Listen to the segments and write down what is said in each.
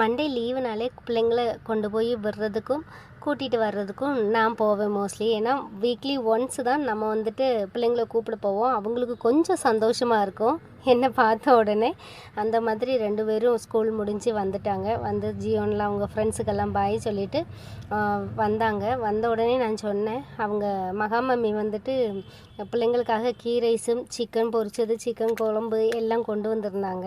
Monday லீவுனாலே பிள்ளைங்களை கொண்டு போய் விடுறதுக்கும் கூட்டிகிட்டு வர்றதுக்கும் நான் போவேன் மோஸ்ட்லி ஏன்னா வீக்லி ஒன்ஸ் தான் நம்ம வந்துட்டு பிள்ளைங்கள கூப்பிட போவோம். அவங்களுக்கு கொஞ்சம் சந்தோஷமாக இருக்கும். என்னை பார்த்த உடனே அந்த மாதிரி ரெண்டு பேரும் ஸ்கூல் முடிஞ்சு வந்துட்டாங்க. வந்து ஜியோனில் அவங்க ஃப்ரெண்ட்ஸுக்கெல்லாம் பாய் சொல்லிவிட்டு வந்தாங்க. வந்த உடனே நான் சொன்னேன் அவங்க மகாமம்மி வந்துட்டு பிள்ளைங்களுக்காக கீ ரைஸும் சிக்கன் பொரிச்சது சிக்கன் குழம்பு எல்லாம் கொண்டு வந்திருந்தாங்க.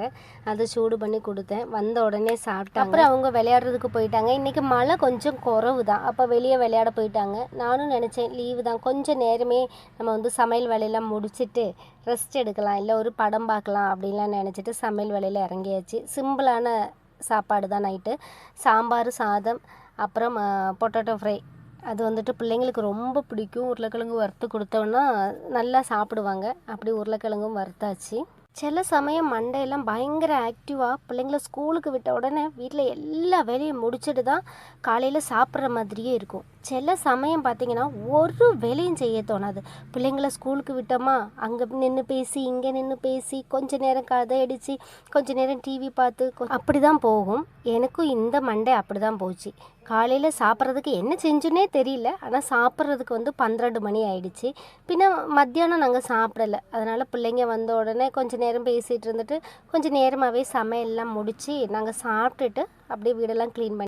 அதை சூடு பண்ணி கொடுத்தேன். வந்த உடனே சாப்பிட்டாங்க. அப்புறம் அவங்க விளையாடுறதுக்கு போயிட்டாங்க. இன்றைக்கி மழை கொஞ்சம் குறவு தான் அப்போ வெளியே விளையாட போயிட்டாங்க. நானும் நினச்சேன் லீவு தான். கொஞ்சம் நேரமே நம்ம வந்து சமையல் வேலையெல்லாம் முடிச்சுட்டு ரெஸ்ட் எடுக்கலாம் இல்லை ஒரு படம் பார்க்கலாம் அப்படின்லாம் நினச்சிட்டு சமையல் வேலையில் இறங்கியாச்சு. சிம்பிளான சாப்பாடு தான் நைட்டு. சாம்பார் சாதம் அப்புறம் பொட்டேட்டோ ஃப்ரை. அது வந்துட்டு பிள்ளைங்களுக்கு ரொம்ப பிடிக்கும். உருளைக்கிழங்கு வறுத்து கொடுத்தோன்னா நல்லா சாப்பிடுவாங்க. அப்படி உருளைக்கிழங்கும் வறுத்தாச்சு. சில சமயம் மண்டையெல்லாம் பயங்கர ஆக்டிவாக பிள்ளைங்கள ஸ்கூலுக்கு விட்ட உடனே வீட்டில் எல்லா வேலையும் முடிச்சுட்டு தான் காலையில் சாப்பிட்ற மாதிரியே இருக்கும். சில சமயம் பார்த்தீங்கன்னா ஒரு வேலையும் செய்ய தோணாது. பிள்ளைங்கள ஸ்கூலுக்கு விட்டோமா? அங்கே நின்று பேசி இங்கே நின்று பேசி கொஞ்ச நேரம் கதை அடித்து கொஞ்ச நேரம் டிவி பார்த்து அப்படி தான் போகும். எனக்கும் இந்த மண்டை அப்படி தான் போச்சு. காலையில் சாப்பிட்றதுக்கு என்ன செஞ்சுனே தெரியல. ஆனால் சாப்பிட்றதுக்கு வந்து பன்னிரெண்டு மணி ஆயிடுச்சு. பின்ன மத்தியானம் நாங்கள் சாப்பிடல. அதனால் பிள்ளைங்க வந்த உடனே நேரம் பேசிகிட்டு இருந்துட்டு கொஞ்சம் நேரமாகவே சமையல்லாம் முடித்து நாங்கள் சாப்பிட்டுட்டு அப்படியே வீடெல்லாம் க்ளீன் பண்ணி